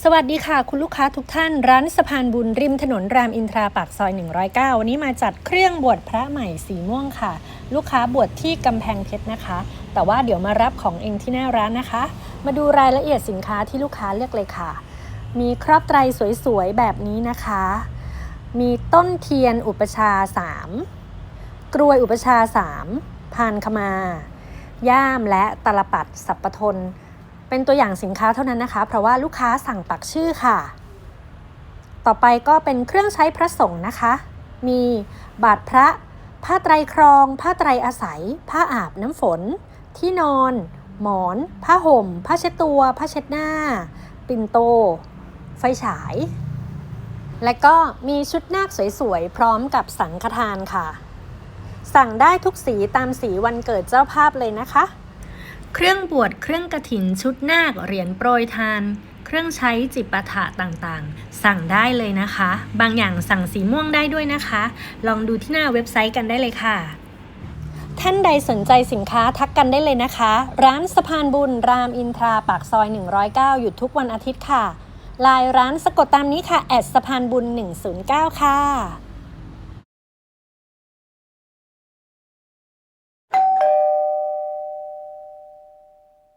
สวัสดีค่ะ คุณลูกค้าทุกท่านร้านสะพานบุญริมถนนรามอินทราปากซอย 109 วันนี้มาจัดเครื่องบวชพระใหม่สีม่วงค่ะ ลูกค้าบวชที่กำแพงเพชรนะคะ แต่ว่าเดี๋ยวมารับของเองที่หน้าร้านนะคะ มาดูรายละเอียดสินค้าที่ลูกค้าเลือกเลยค่ะ มีครอบไตรสวยๆ แบบนี้นะคะ มีต้นเทียนอุปชา 3 กรวยอุปชา 3พานขมา ย่ามและตลปัดสัปปทน เป็นตัวอย่างสินค้าเท่านั้นนะคะ เพราะว่าลูกค้าสั่งปักชื่อค่ะ ต่อไปก็เป็นเครื่องใช้พระสงฆ์นะคะ มีบาทพระ ผ้าไตรครอง ผ้าไตรอาศัย ผ้าอาบน้ำฝน ที่นอน หมอน ผ้าห่ม ผ้าเช็ดตัว ผ้าเช็ดหน้า ปิ่นโต ไฟฉาย และก็มีชุดนาคสวยๆ พร้อมกับสังฆทานค่ะ สั่งได้ทุกสีตามสีวันเกิดเจ้าภาพเลยนะคะ เครื่องบวชเครื่องกระถินชุดนาคเหรียญโปรยทาน เครื่องใช้จิปาถะต่างๆ สั่งได้เลยนะคะ บางอย่างสั่งสีม่วงได้ด้วยนะคะ ลองดูที่หน้าเว็บไซต์กันได้เลยค่ะ ท่านใดสนใจสินค้าทักกันได้เลยนะคะ ร้านสะพานบุญรามอินทราปากซอย 109 หยุดทุกวันอาทิตย์ค่ะลายร้านสะกดตามนี้ค่ะแอดสะพานบุญ 109 ค่ะ